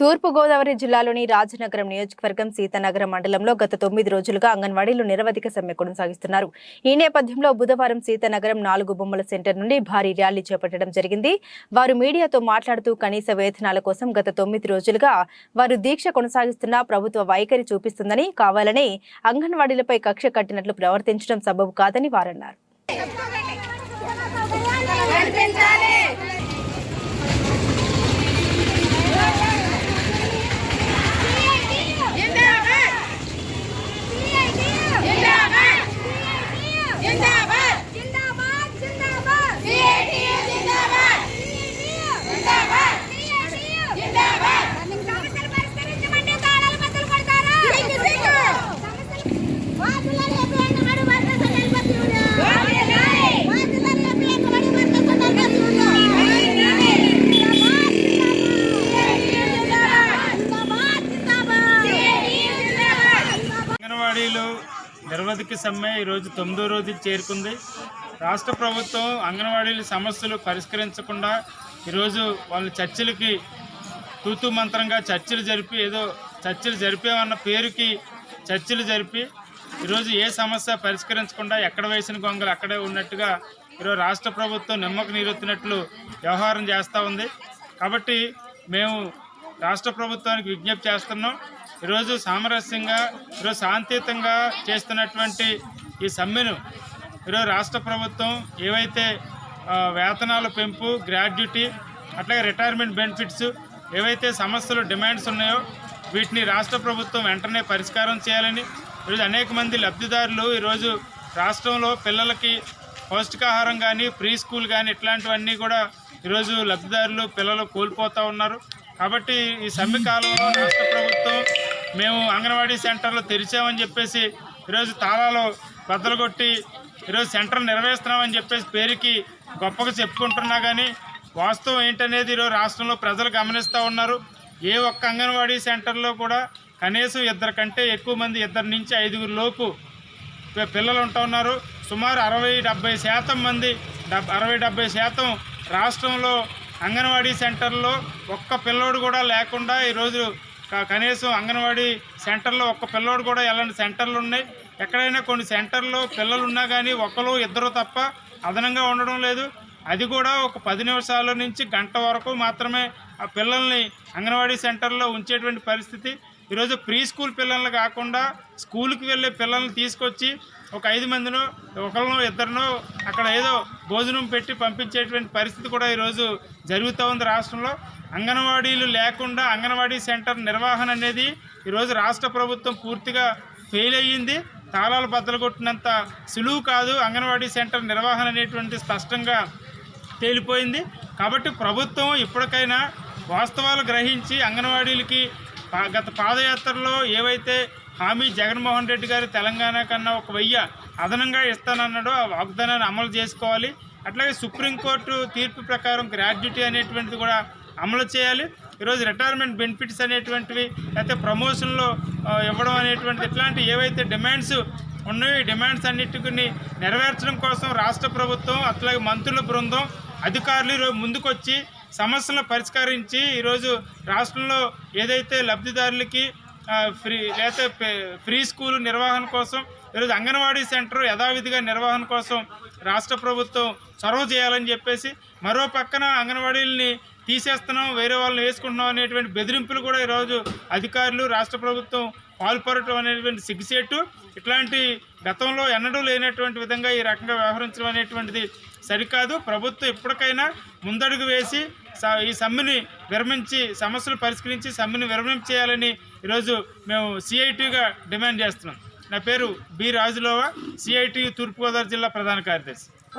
తూర్పుగోదావరి జిల్లాలోని రాజనగరం నియోజకవర్గం సీతానగరం మండలంలో గత తొమ్మిది రోజులుగా అంగన్వాడీలు నిరవధిక సమ్మె కొనసాగిస్తున్నారు. ఈ నేపథ్యంలో బుధవారం సీతానగరం నాలుగు బొమ్మల సెంటర్ నుండి భారీ ర్యాలీ చేపట్టడం జరిగింది. వారు మీడియాతో మాట్లాడుతూ కనీస వేతనాల కోసం గత తొమ్మిది రోజులుగా వారు దీక్ష కొనసాగిస్తున్న ప్రభుత్వ వైఖరి చూపిస్తుందని కావాలని అంగన్వాడీలపై కక్ష కట్టినట్లు ప్రవర్తించడం సబబు కాదని వారన్నారు. నిరవధిక సమ్మె ఈరోజు తొమ్మిదో రోజుకి చేరుకుంది. రాష్ట్ర ప్రభుత్వం అంగన్వాడీల సమస్యలు పరిష్కరించకుండా ఈరోజు వాళ్ళు చర్చలకి తూతు మంత్రంగా చర్చలు జరిపి ఏదో చర్చలు జరిపేమన్న పేరుకి చర్చలు జరిపి ఈరోజు ఏ సమస్య పరిష్కరించకుండా ఎక్కడ వేసిన గొంగలు అక్కడే ఉన్నట్టుగా ఈరోజు రాష్ట్ర ప్రభుత్వం నిమ్మకు నీరెత్తినట్లు వ్యవహారం చేస్తూ ఉంది. కాబట్టి మేము రాష్ట్ర ప్రభుత్వానికి విజ్ఞప్తి చేస్తున్నాం. ఈరోజు సామరస్యంగా ఈరోజు శాంతియుతంగా చేస్తున్నటువంటి ఈ సమ్మెను ఈరోజు రాష్ట్ర ప్రభుత్వం ఏవైతే వేతనాల పెంపు గ్రాడ్యుటీ అట్లాగే రిటైర్మెంట్ బెనిఫిట్స్ ఏవైతే సమస్యలు డిమాండ్స్ ఉన్నాయో వీటిని రాష్ట్ర ప్రభుత్వం వెంటనే పరిష్కారం చేయాలని ఈరోజు అనేక మంది లబ్ధిదారులు ఈరోజు రాష్ట్రంలో పిల్లలకి పౌష్టికాహారం కానీ ప్రీ స్కూల్ కానీ ఇట్లాంటివన్నీ కూడా ఈరోజు లబ్ధిదారులు పిల్లలు కోల్పోతూ ఉన్నారు. కాబట్టి ఈ సమ్మె కాలంలో రాష్ట్ర ప్రభుత్వం మేము అంగన్వాడీ సెంటర్లు తెరిచామని చెప్పేసి ఈరోజు తాళాలు బద్దలు కొట్టి ఈరోజు సెంటర్ నిర్వహిస్తున్నామని చెప్పేసి పేరుకి గొప్పగా చెప్పుకుంటున్నా కానీ వాస్తవం ఏంటనేది ఈరోజు రాష్ట్రంలో ప్రజలు గమనిస్తూ ఉన్నారు. ఏ ఒక్క అంగన్వాడీ సెంటర్లో కూడా కనీసం ఇద్దరు కంటే ఎక్కువ మంది ఇద్దరు నుంచి ఐదుగురు లోపు పిల్లలు ఉంటూ ఉన్నారు. సుమారు అరవై డెబ్బై శాతం మంది డబ్ అరవై డెబ్బై శాతం రాష్ట్రంలో అంగన్వాడీ సెంటర్లో ఒక్క పిల్లోడు కూడా లేకుండా ఈరోజు కనీసం అంగన్వాడీ సెంటర్లో ఒక్క పిల్లోడు కూడా ఎలాంటి సెంటర్లు ఉన్నాయి? ఎక్కడైనా కొన్ని సెంటర్లో పిల్లలు ఉన్నా కానీ ఒకరు ఇద్దరు తప్ప అదనంగా ఉండడం లేదు. అది కూడా ఒక పది నిమిషాల నుంచి గంట వరకు మాత్రమే ఆ పిల్లల్ని అంగన్వాడీ సెంటర్లో ఉంచేటువంటి పరిస్థితి. ఈరోజు ప్రీ స్కూల్ పిల్లల్ని కాకుండా స్కూల్కి వెళ్ళే పిల్లల్ని తీసుకొచ్చి ఒక ఐదు మందినో ఒకరినో ఇద్దరినో అక్కడ ఏదో భోజనం పెట్టి పంపించేటువంటి పరిస్థితి కూడా ఈరోజు జరుగుతూ ఉంది రాష్ట్రంలో. అంగన్వాడీలు లేకుండా అంగన్వాడీ సెంటర్ నిర్వహణ అనేది ఈరోజు రాష్ట్ర ప్రభుత్వం పూర్తిగా ఫెయిల్ అయ్యింది. తాళాలు బద్దలు కొట్టినంత సులువు కాదు. అంగన్వాడీ సెంటర్ నిర్వహణ అనేటువంటి స్పష్టంగా తేలిపోయింది. కాబట్టి ప్రభుత్వం ఇప్పటికైనా వాస్తవాలు గ్రహించి అంగన్వాడీలకి గత పాదయాత్రలో ఏవైతే హామీ జగన్మోహన్ రెడ్డి గారు తెలంగాణ కన్నా ఒక వెయ్యి అదనంగా ఇస్తానన్నాడో ఆ వాగ్దానాన్ని అమలు చేసుకోవాలి. అట్లాగే సుప్రీంకోర్టు తీర్పు ప్రకారం గ్రాడ్యుటీ అనేటువంటిది కూడా అమలు చేయాలి. ఈరోజు రిటైర్మెంట్ బెనిఫిట్స్ అనేటువంటివి లేకపోతే ప్రమోషన్లో ఇవ్వడం అనేటువంటిది ఇట్లాంటి ఏవైతే డిమాండ్స్ ఉన్నాయో ఈ డిమాండ్స్ అన్నిటిని నెరవేర్చడం కోసం రాష్ట్ర ప్రభుత్వం అట్లాగే మంత్రుల బృందం అధికారులు ముందుకొచ్చి సమస్యలను పరిష్కరించి ఈరోజు రాష్ట్రంలో ఏదైతే లబ్ధిదారులకి ఫ్రీ లేకపోతే ఫ్రీ స్కూల్ నిర్వహణ కోసం ఈరోజు అంగన్వాడీ సెంటర్ యథావిధిగా నిర్వహణ కోసం రాష్ట్ర ప్రభుత్వం చొరవ చేయాలని చెప్పేసి మరో పక్కన అంగన్వాడీలని తీసేస్తున్నాం వేరే వాళ్ళని వేసుకుంటున్నాం అనేటువంటి బెదిరింపులు కూడా ఈరోజు అధికారులు రాష్ట్ర ప్రభుత్వం పాల్పడటం అనేటువంటి సిగ్గుసేటు ఇట్లాంటి గతంలో ఎన్నడూ లేనటువంటి విధంగా ఈ రకంగా వ్యవహరించడం అనేటువంటిది సరికాదు. ప్రభుత్వం ఎప్పటికైనా ముందడుగు వేసి స- ఈ సమ్మెని విరమించి సమస్యలు పరిష్కరించి సమ్మెని విరమించేయాలని ఈరోజు మేము సిఐటిగా డిమాండ్ చేస్తున్నాం. నా పేరు బి రాజులోవా సిఐటి తూర్పుగోదావరి జిల్లా ప్రధాన కార్యదర్శి.